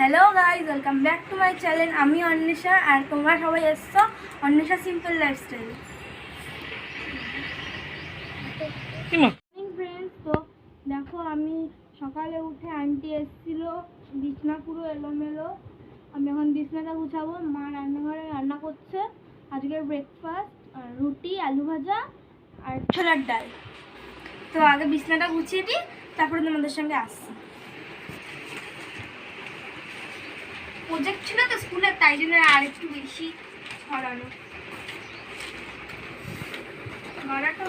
Hello guys welcome back to my channel আমি অন্বেষা আর তোমরা সবাই এসছো অন্বেষা সিম্পল লাইফস্টাইল ফ্রেন্ডস তো দেখো আমি সকালে উঠে আন্টি এসেছিল বিছনা পুরো এলোমেলো। আমি এখন বিছনাটা গুছাবো মা রান্নাঘরে রান্না করছে। আজকের ব্রেকফাস্ট রুটি আলু ভাজা আর ছোলার ডাল। তো আগে বিছনাটা গুছিয়ে দিই তারপরে তোমাদের সঙ্গে আসছি। প্রজেক্ট ছিল তো স্কুলের তাই জন্য আর একটু বেশি ছড়ানো। ছড়াটা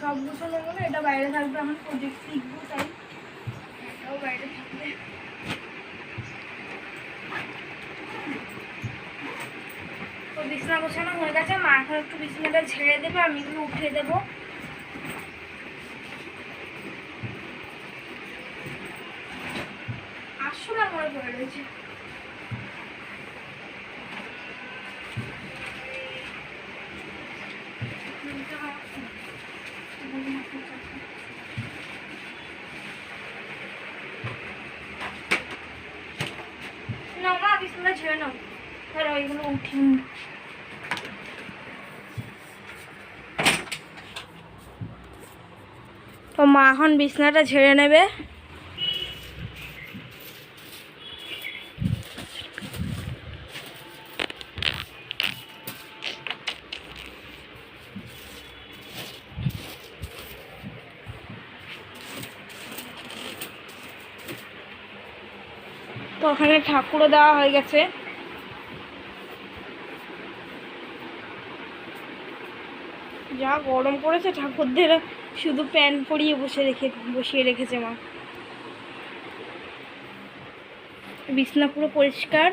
সব গুছানো গেলো এটা বাইরে থাকবে এখন প্রজেক্ট শিখব তাই। এটাও বাইরে থাকবে। তো বিছানা গোছানো হয়ে গেছে, মা এখন একটু বিছানাটা ঝেড়ে দেবে, আমি এগুলো উঠিয়ে দেবো। আসলে মনে পড়ে রয়েছে মা বিছানা ঝেড়ে নাও উঠিয়ে নিই। তো মা এখন বিছনাটা ঝেড়ে নেবে তো ওখানে ঠাকুরও দেওয়া হয়ে গেছে যা গরম পড়েছে, ঠাকুরদের শুধু প্যান পরিয়ে বসে রেখে, বসিয়ে রেখেছে মা। বিছনা পুরো পরিষ্কার।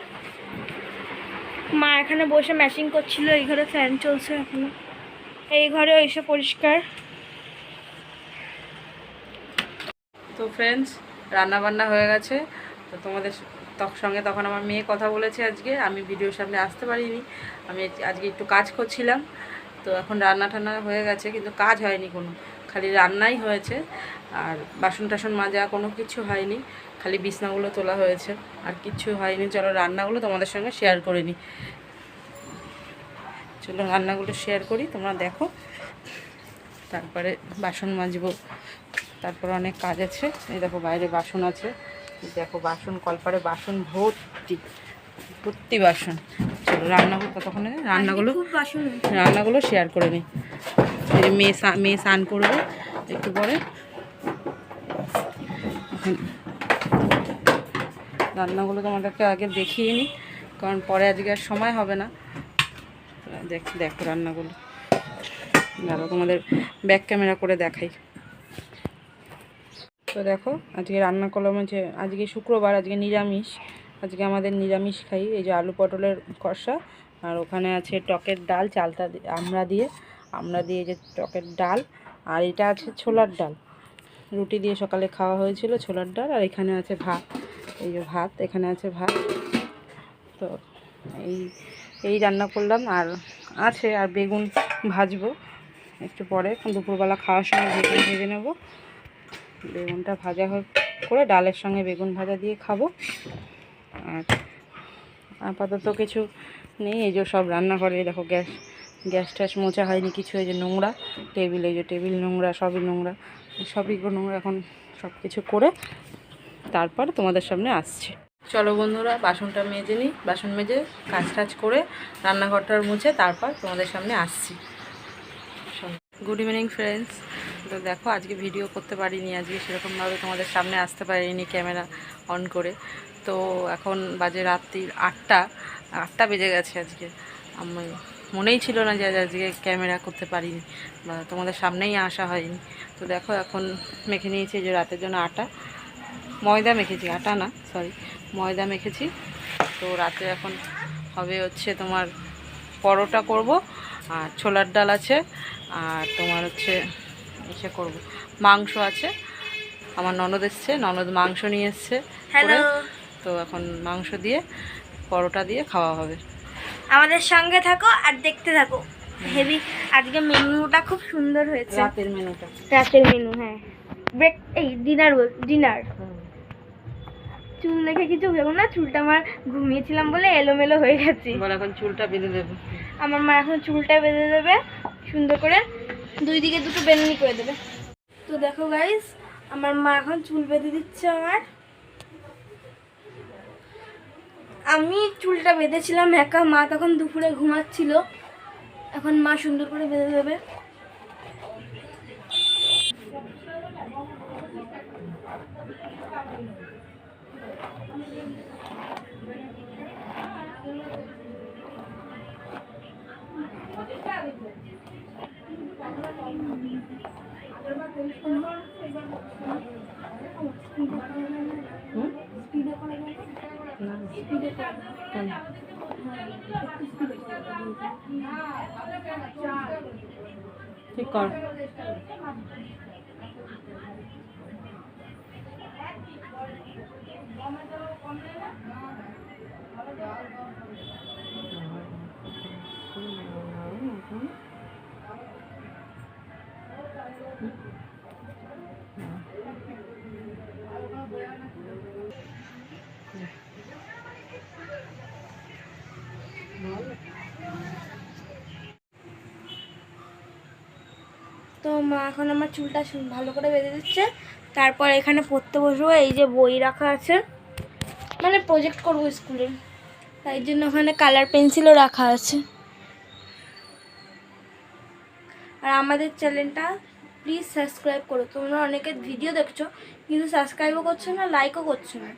মা এখানে বসে ম্যাচিং করছিল, এই ঘরে ফ্যান চলছে এখনও। এই ঘরে ওইসব পরিষ্কার। তো ফ্রেন্ডস রান্না বান্না হয়ে গেছে। তো তোমাদের সঙ্গে তখন আমার মেয়ে কথা বলেছে আজকে। আমি ভিডিওর সামনে আসতে পারিনি। আমি আজকে একটু কাজ করছিলাম। তো এখন রান্না টান্না হয়ে গেছে, কিন্তু কাজ হয়নি কোনো। খালি রান্নাই হয়েছে, আর বাসন টাসন মাজা কোনো কিছু হয়নি, খালি বিছনাগুলো তোলা হয়েছে। আর কিচ্ছু হয়নি, চলো রান্নাগুলো তোমাদের সঙ্গে শেয়ার করে নিই চলো রান্নাগুলো শেয়ার করি, তোমরা দেখো। তারপরে বাসন মাজবো। তারপর অনেক কাজ আছে। এই দেখো বাইরে বাসন আছে। দেখো বাসন, কলপারে বাসন ভর্তি। ভর্তি বাসন। চলো রান্নাগুলো কতক্ষণে রান্নাগুলো বাসন রান্নাগুলো শেয়ার করে নিই যে মেয়ে মেয়ে স্নান করবে একটু পরে। রান্নাগুলো তোমাদেরকে আগে দেখিয়ে নিই কারণ পরে আজকে আর সময় হবে না। দেখ দেখো রান্নাগুলো। দাঁড়াও তোমাদের ব্যাক ক্যামেরা করে দেখাই। তো দেখো আজকে রান্না করলাম হচ্ছে আজকে শুক্রবার আজকে নিরামিষ। আজকে আমাদের নিরামিষ খাই, এই যে আলু পটলের কষা, আর ওখানে আছে টকের ডাল, চালটা দি- আমরা দিয়ে আমরা দিয়ে যে টকের ডাল, আর এটা আছে ছোলার ডাল। রুটি দিয়ে সকালে খাওয়া হয়েছিল ছোলার ডাল, আর এখানে আছে ভাত, এই যে ভাত, এখানে আছে ভাত। তো এই এই রান্না করলাম, আর আছে, আর বেগুন ভাজবো একটু পরে, দুপুরবেলা খাওয়ার সময় বেগুন ভেজে নেব। বেগুনটা ভাজা করে ডালের সঙ্গে বেগুন ভাজা দিয়ে খাব। আর আপাতত কিছু নেই, এই যে সব রান্না করে দেখো গ্যাস গ্যাস ট্যাস মোছা হয়নি কিছু, এই যে নোংরা, টেবিল, এই যে টেবিল নোংরা, সবই নোংরা সবই নোংরা এখন সব কিছু করে তারপর তোমাদের সামনে আসছে। চলো বন্ধুরা, বাসনটা মেজে নিই, বাসন মেজে কাজ টাজ করে রান্নাঘরটার মুছে তারপর তোমাদের সামনে আসছি। গুড ইভিনিং ফ্রেন্ডস তো দেখো, আজকে ভিডিও করতে পারিনি, আজকে সেরকমভাবে তোমাদের সামনে আসতে পারিনি ক্যামেরা অন করে। তো এখন বাজে রাত্রির আটটা আটটা বেজে গেছে আজকে। আমি মনেই ছিল না যে আজ আজকে ক্যামেরা করতে পারিনি বা তোমাদের সামনেই আসা হয়নি। তো দেখো এখন মেখে নিয়েছি যে রাতের জন্য আটা। ময়দা মেখেছি আটা না সরি ময়দা মেখেছি। তো রাতে এখন হবে হচ্ছে তোমার পরোটা করব আর ছোলার ডাল আছে আর তোমার হচ্ছে এসে করব। মাংস আছে আমার ননদ এসছে ননদ মাংস নিয়ে এসছে হ্যালো তো এখন মাংস দিয়ে পরোটা দিয়ে খাওয়া হবে। আমাদের সঙ্গে থাকো আর দেখতে থাকো। হেভি আজকে মেনুটা খুব সুন্দর হয়েছে। রাতের মেনুটা। রাতের মেনু হ্যাঁ। ব্রেক এই ডিনার ডিনার চুল দেখে কিছু ভেবো না চুলটা আমার ঘুমিয়েছিলাম বলে এলোমেলো হয়ে গেছে। বলে এখন চুলটা বেঁধে দেবো। আমার মা এখন চুলটা বেঁধে দেবে সুন্দর করে দুই দিকে দুটো বেনুনি করে দেবে। তো দেখো গাইস আমার মা এখন চুল বেঁধে দিচ্ছে আমার। আমি চুলটা বেঁধেছিলাম একা মা তখন দুপুরে ঘুমাচ্ছিল এখন মা সুন্দর করে বেঁধে দেবে? না, কেন? ঠিক কর তো মা এখন আমার চুলটা ভালো করে বেঁধে দিচ্ছে। তারপর এখানে পড়তে বসবো, এই যে বই রাখা আছে। মানে প্রজেক্ট করব স্কুলে তাই জন্য ওখানে কালার পেন্সিলও রাখা আছে। আর আমাদের চ্যানেলটা প্লিজ সাবস্ক্রাইব করো। তোমরা অনেকে ভিডিও দেখছ, কিন্তু সাবস্ক্রাইবও করছ না লাইকও করছ না।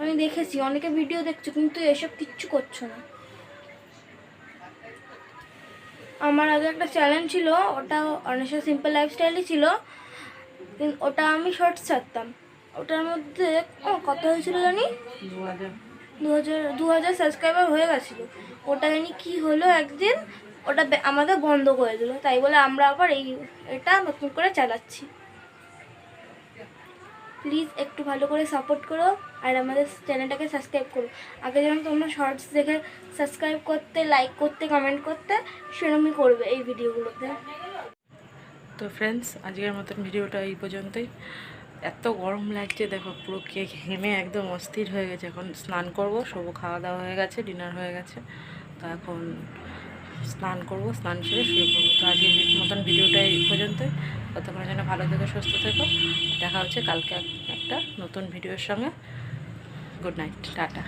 আমি দেখেছি, অনেকে ভিডিও দেখছ, কিন্তু এসব কিচ্ছু করছ না। আমার আগে একটা চ্যালেঞ্জ ছিল ওটা অনেকটা সিম্পল লাইফস্টাইলই ছিল ওটা আমি শর্টস ছাড়তাম। ওটার মধ্যে কত হয়েছিল জানি? দু হাজার দু হাজার সাবস্ক্রাইবার হয়ে গেছিল। ওটা জানি কি হলো একদিন ওটা আমাদের বন্ধ করে দিল। তাই বলে আমরা আবার এই এটা নতুন করে চালাচ্ছি। প্লিজ একটু ভালো করে সাপোর্ট করো আর আমাদের চ্যানেলটাকে সাবস্ক্রাইব করো। আগে যেরকম তোমরা শর্টস দেখে সাবস্ক্রাইব করতে লাইক করতে কমেন্ট করতে, সেরকমই করবে এই ভিডিওগুলোতে তো ফ্রেন্ডস আজকের মতন ভিডিওটা এই পর্যন্তই। এত গরম লাগছে, দেখো পুরো কে ঘেমে একদম অস্থির হয়ে গেছে। এখন স্নান করব, সবু খাওয়া দাওয়া হয়ে গেছে ডিনার হয়ে গেছে। তো এখন স্নান করব, স্নান সেরে শুয়ে পড়ব। তো আজকের মতন ভিডিওটা এই পর্যন্তই। ততক্ষণের জন্য ভালো থেকো, সুস্থ থেকো। দেখা হচ্ছে কালকে একটা নতুন ভিডিওর সঙ্গে। Good night, tata.